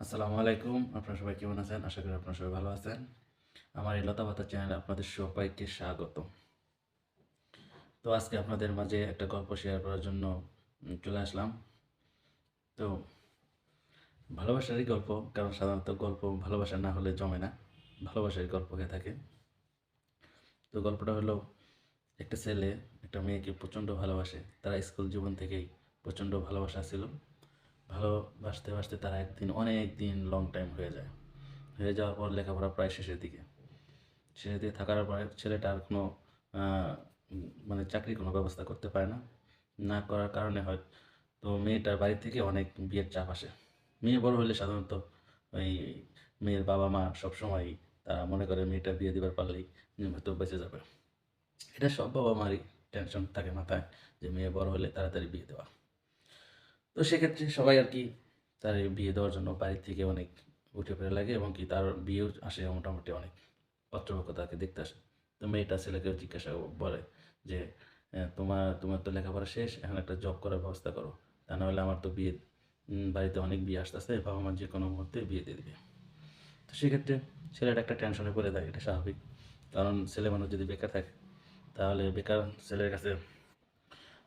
আসসালামু আলাইকুম। আপনারা সবাই কেমন আছেন? আশা করি আপনারা সবাই ভালো আছেন। আমার এই লতা পাতা চ্যানেলে আপনাদের সবাইকে স্বাগত। তো আজকে আপনাদের মাঝে একটা গল্প শেয়ার করার জন্য চলে আসলাম। তো ভালোবাসারই গল্প, কারণ সাধারণত গল্প ভালোবাসা না হলে জমে না। ভালোবাসারই গল্প হয়ে থাকে। তো গল্পটা হলো, একটা ছেলে, একটা মেয়েকে প্রচণ্ড ভালোবাসে। তারা স্কুল জীবন থেকেই প্রচণ্ড ভালোবাসা ছিল। ভালোবাসতে বাসতে তারা একদিন অনেক দিন লং টাইম হয়ে যায়। হয়ে যাওয়ার পর লেখাপড়া প্রায় শেষের দিকে। শেষের দিকে থাকার পরে ছেলেটা আর কোনো মানে চাকরির কোনো ব্যবস্থা করতে পারে না। না করার কারণে হয়, তো মেয়েটার বাড়ি থেকে অনেক বিয়ের চাপ আসে। মেয়ে বড় হলে সাধারণত ওই মেয়ের বাবা মা সবসময় তারা মনে করে মেয়েটা বিয়ে দিবার পারলেই হয়তো বেঁচে যাবে। এটা সব বাবা মারই টেনশন থাকে মাথায় যে মেয়ে বড় হলে তাড়াতাড়ি বিয়ে দেওয়া। তো সেক্ষেত্রে সবাই আর কি তার বিয়ে দেওয়ার জন্য বাড়ির থেকে অনেক উঠে পড়ে লাগে এবং কি তার বিয়েও আসে মোটামুটি অনেক পাত্রপক্ষ তাকে দেখতে আসে। তো মেয়েটা ছেলেকেও জিজ্ঞাসা বলে যে তোমার তোমার তো লেখাপড়া শেষ, এখন একটা জব করার ব্যবস্থা করো। তা নাহলে আমার তো বিয়ে বাড়িতে অনেক বিয়ে আসতেছে, বাবা মা যে কোনো মুহূর্তে বিয়ে দিয়ে দিবে। তো সেক্ষেত্রে ছেলেটা একটা টেনশনে পড়ে থাকে, এটা স্বাভাবিক। কারণ ছেলে মানুষ যদি বেকার থাকে, তাহলে বেকার ছেলের কাছে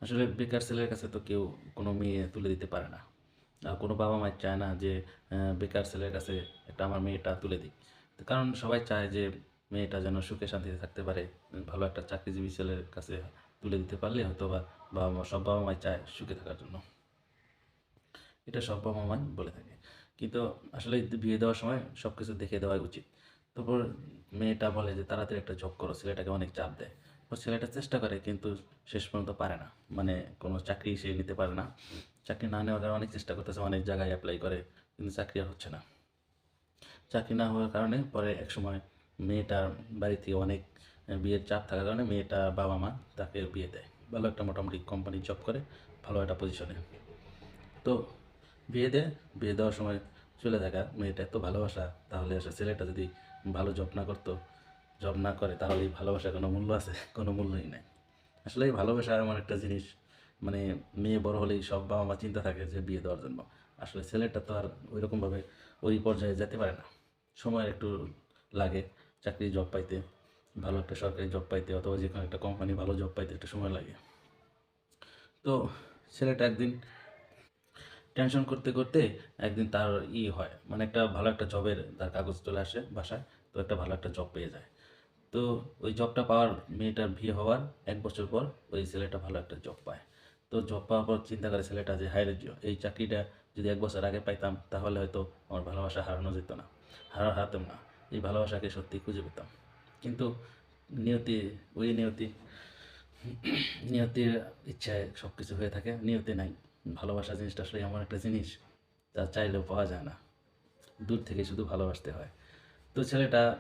আসলে বেকার ছেলের কাছে তো কেউ কোনো মেয়ে তুলে দিতে পারে না। আর কোনো বাবা মা চায় না যে বেকার ছেলের কাছে একটা আমার মেয়েটা তুলে দিই কারণ সবাই চায় যে, মেয়েটা যেন সুখে শান্তিতে থাকতে পারে, ভালো একটা চাকরিজীবী ছেলের কাছে তুলে দিতে পারলে হয়তো বা বাবা মা, সব বাবা মাই চায় সুখে থাকার জন্য। এটা সব বাবা মাই বলে থাকে। কিন্তু আসলে বিয়ে দেওয়ার সময় সব কিছু দেখে দেওয়াই উচিত। তারপর মেয়েটা বলে যে, তাড়াতাড়ি একটা জব করো, ছেলেটাকে অনেক চাপ দেয়। ছেলেটা চেষ্টা করে, কিন্তু শেষ পর্যন্ত পারে না। মানে কোনো চাকরি সে নিতে পারে না। চাকরি না নেওয়ার কারণে অনেক চেষ্টা করতেছে, অনেক জায়গায় অ্যাপ্লাই করে, কিন্তু চাকরি আর হচ্ছে না। চাকরি না হওয়ার কারণে পরে এক সময় মেয়েটার বাড়ি থেকে অনেক বিয়ের চাপ থাকার কারণে মেয়েটার বাবা মা তাকে বিয়ে দেয়। ভালো একটা মোটামুটি কোম্পানি জব করে, ভালো একটা পজিশনে তো বিয়ে দেয়, বিয়ে দেওয়ার সময় চলে থাকা মেয়েটা এত ভালোবাসা, তাহলে আসলে ছেলেটা যদি ভালো জব না করতো জব না করে তাহলে এই ভালোবাসার কোনো মূল্য আছে? কোনো মূল্যই নাই। আসলে এই ভালোবাসা এমন একটা জিনিস মানে মেয়ে বড় হলেই সব বাবা মা চিন্তা থাকে যে বিয়ে দেওয়ার জন্য। আসলে ছেলেটা তো আর ওই রকমভাবে ওই পর্যায়ে যেতে পারে না। সময় একটু লাগে চাকরি জব পাইতে, ভালো একটা সরকারি জব পাইতে, অথবা যে কোনো একটা কোম্পানি ভালো জব পাইতে একটু সময় লাগে। তো ছেলেটা একদিন টেনশন করতে করতে একদিন তার ই হয় মানে একটা ভালো একটা জবের তার কাগজ চলে আসে বাসায়, তো একটা ভালো একটা জব পেয়ে যায়। তো ওই জবটা পাওয়ার মেয়েটার বিয়ে হওয়ার এক বছর পর ওই ছেলেটা ভালো একটা জব পায়। তো জব পাওয়ার পর চিন্তা করে ছেলেটা যে, হায় এই চাকরিটা যদি এক বছর আগে পাইতাম, তাহলে হয়তো আমার ভালোবাসা হারানো যেত না। হারা, হারাতাম না। এই ভালোবাসাকে সত্যি খুঁজে পেতাম। কিন্তু নিয়তি, ওই নিয়তি, নিয়তির ইচ্ছায় সব কিছু হয়ে থাকে। নিয়তি নাই। ভালোবাসা জিনিসটা আসলে এমন একটা জিনিস তা চাইলেও পাওয়া যায় না। দূর থেকে শুধু ভালোবাসতে হয়। তো ছেলেটা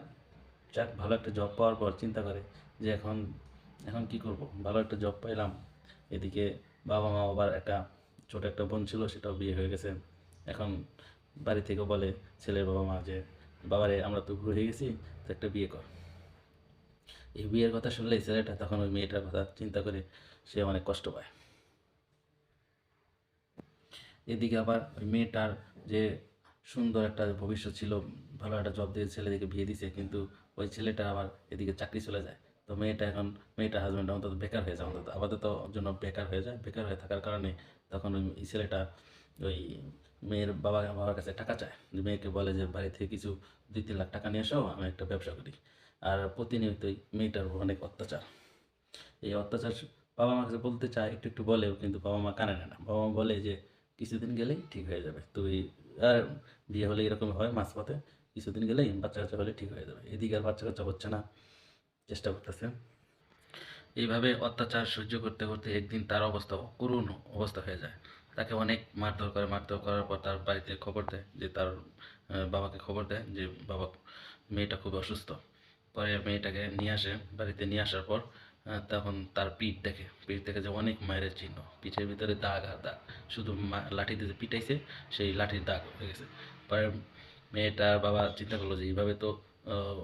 যাক, ভালো একটা জব পাওয়ার পর চিন্তা করে যে এখন এখন কি করব? ভালো একটা জব পাইলাম। এদিকে বাবা মা আবার একটা ছোট একটা বোন ছিল, সেটাও বিয়ে হয়ে গেছে। এখন বাড়ি থেকে বলে ছেলের বাবা মা যে, বাবারে, আমরা তো ঘুরে গেছি, তো একটা বিয়ে কর। এই বিয়ের কথা শুনলেই ছেলেটা তখন ওই মেয়েটার কথা চিন্তা করে সে অনেক কষ্ট পায়। এদিকে আবার ওই মেয়েটার যে সুন্দর একটা ভবিষ্যৎ ছিল, ভালো একটা জব দিয়ে ছেলেদেরকে বিয়ে দিছে, কিন্তু ওই ছেলেটা আবার এদিকে চাকরি চলে যায়। তো মেয়েটা এখন মেয়েটা হাজব্যান্ড অন্তত বেকার হয়ে যায়, অন্তত আপাতত জন্য বেকার হয়ে যায়। বেকার হয়ে থাকার কারণে তখন ওই ছেলেটা ওই মেয়ের বাবা, বাবার কাছে টাকা চায়। মেয়েকে বলে যে, বাড়ি থেকে কিছু দুই তিন লাখ টাকা নিয়ে আসো আমি একটা ব্যবসা করি। আর প্রতিনিয়তই মেয়েটার অনেক অত্যাচার। এই অত্যাচার বাবা মার কাছে বলতে চায়, একটু একটু বলেও কিন্তু বাবা মা কানে না। বাবা মা বলে যে, কিছুদিন গেলেই ঠিক হয়ে যাবে। তুই আর বিয়ে হলে এরকম হয় মাঝপথে? কিছুদিন গেলেই বাচ্চা কাচ্চা হলে ঠিক হয়ে যাবে। এদিকে আর বাচ্চা কাচ্চা হচ্ছে না। চেষ্টা করতেছে। এইভাবে অত্যাচার সহ্য করতে করতে একদিন তার অবস্থা করুণ অবস্থা হয়ে যায়। তাকে অনেক মারধর করে, মারধর করার পর তার বাড়িতে খবর দেয় যে তার বাবাকে খবর দেয় যে বাবা, মেয়েটা খুব অসুস্থ। পরে মেয়েটাকে নিয়ে আসে। বাড়িতে নিয়ে আসার পর তখন তার পিঠ দেখে। পিঠ দেখে যে অনেক মায়ের চিহ্ন। পিঠের ভিতরে দাগ আর দাগ। শুধু লাঠিতে যে পিটাইছে, সেই লাঠির দাগ হয়ে গেছে। পরে মেয়েটার বাবা চিন্তা করল যে এইভাবে তো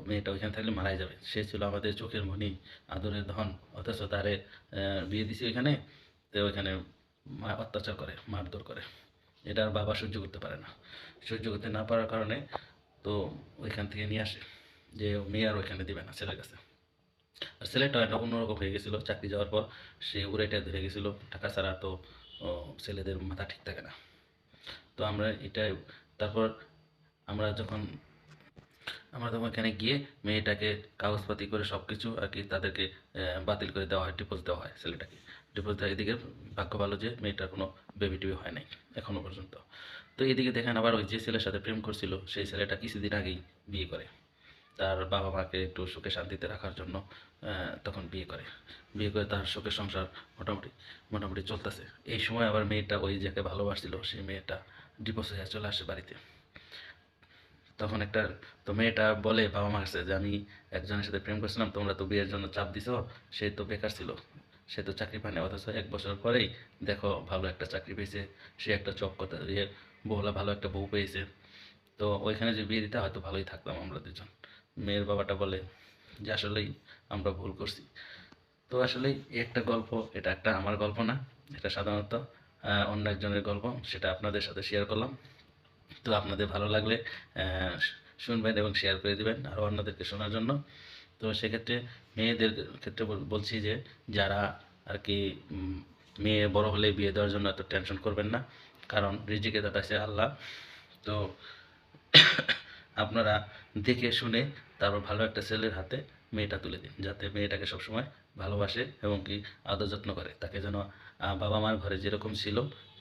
মেয়েটা ওইখানে থাকলে মারাই যাবে। সে ছিল আমাদের চোখের মণি, আদরের ধন, অথচ তারে বিয়ে দিছে ওইখানে, তো ওইখানে অত্যাচার করে, মারধর করে। এটার বাবা সহ্য করতে পারে না। সহ্য করতে না পারার কারণে তো ওইখান থেকে নিয়ে আসে, যে মেয়ে আর ওইখানে দিবে না ছেলের কাছে। আর ছেলেটা একটা অন্যরকম হয়ে গেছিল, চাকরি যাওয়ার পর সে উড়াইটা ধরে গেছিল, টাকা ছাড়া তো ছেলেদের মাথা ঠিক থাকে না। তো আমরা এটা তারপর আমরা যখন, আমরা তখন এখানে গিয়ে মেয়েটাকে কাগজপাতি করে সব কিছু আর কি তাদেরকে বাতিল করে দেওয়া হয় ডিপোজ দেওয়া হয় ছেলেটাকে। ডিপোজ দেওয়া এদিকে ভাগ্য ভালো যে মেয়েটার কোনো বেবি টেবি হয় নাই এখনও পর্যন্ত। তো এদিকে দেখেন আবার ওই যে ছেলের সাথে প্রেম করছিল, সেই ছেলেটা কিছুদিন আগেই বিয়ে করে। তার বাবা মাকে একটু সুখে শান্তিতে রাখার জন্য তখন বিয়ে করে। বিয়ে করে তার সুখের সংসার মোটামুটি মোটামুটি চলতেছে। এই সময় আবার মেয়েটা ওই যাকে ভালোবাসছিল, সেই মেয়েটা ডিভোর্স হয়ে চলে আসে বাড়িতে। তখন একটা, তো মেয়েটা বলে বাবা মার কাছে যে, আমি একজনের সাথে প্রেম করছিলাম, তোমরা তো বিয়ের জন্য চাপ দিছো, সে তো বেকার ছিল, সে তো চাকরি পায়নি, অথচ এক বছর পরেই দেখো ভালো একটা চাকরি পেয়েছে, সে একটা জব করতে ইয়ে বউলা ভালো একটা বউ পেয়েছে। তো ওইখানে যে বিয়ে দিতে হয়তো ভালোই থাকতাম আমরা দুজন। মেয়ের বাবাটা বলে যে, আসলেই আমরা ভুল করছি। তো আসলেই একটা গল্প, এটা একটা আমার গল্প না, এটা সাধারণত অন্য একজনের গল্প, সেটা আপনাদের সাথে শেয়ার করলাম। তো আপনাদের ভালো লাগলে শুনবেন এবং শেয়ার করে দিবেন আর অন্যদেরকে শোনার জন্য। তো সেক্ষেত্রে মেয়েদের ক্ষেত্রে বলছি যে, যারা আর কি মেয়ে বড় হলে বিয়ে দেওয়ার জন্য এত টেনশন করবেন না, কারণ রিজিকে সে আল্লাহ। তো আপনারা দেখে শুনে তারপর ভালো একটা ছেলের হাতে মেয়েটা তুলে দিন, যাতে মেয়েটাকে সবসময় ভালোবাসে এবং কি আদর যত্ন করে। তাকে যেন বাবা মার ঘরে যেরকম ছিল,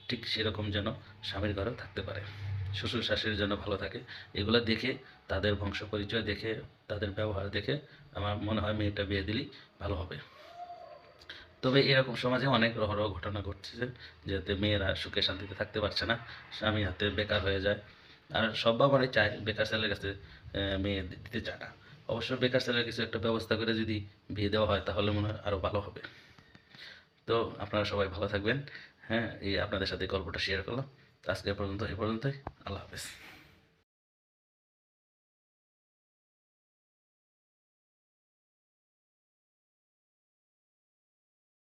ঠিক সেরকম যেন স্বামীর ঘরেও থাকতে পারে। শ্বশুর শাশুড়ির জন্য ভালো থাকে। এগুলো দেখে, তাদের বংশ পরিচয় দেখে, তাদের ব্যবহার দেখে আমার মনে হয় মেয়েটা বিয়ে দিলেই ভালো হবে। তবে এরকম সমাজে অনেক রহরহ ঘটনা ঘটছে যাতে মেয়েরা সুখে শান্তিতে থাকতে পারছে না, স্বামী হাতে বেকার হয়ে যায়। আর সব বাবারাই চায় বেকার ছেলের কাছে মেয়ে দিতে চায় না। অবশ্য বেকার ছেলের কিছু একটা ব্যবস্থা করে যদি বিয়ে দেওয়া হয়, তাহলে মনে হয় আরও ভালো হবে। তো আপনারা সবাই ভালো থাকবেন। হ্যাঁ এই আপনাদের সাথে গল্পটা শেয়ার করলাম। আজকে এ পর্যন্ত এ পর্যন্তই। আল্লাহ হাফেজ।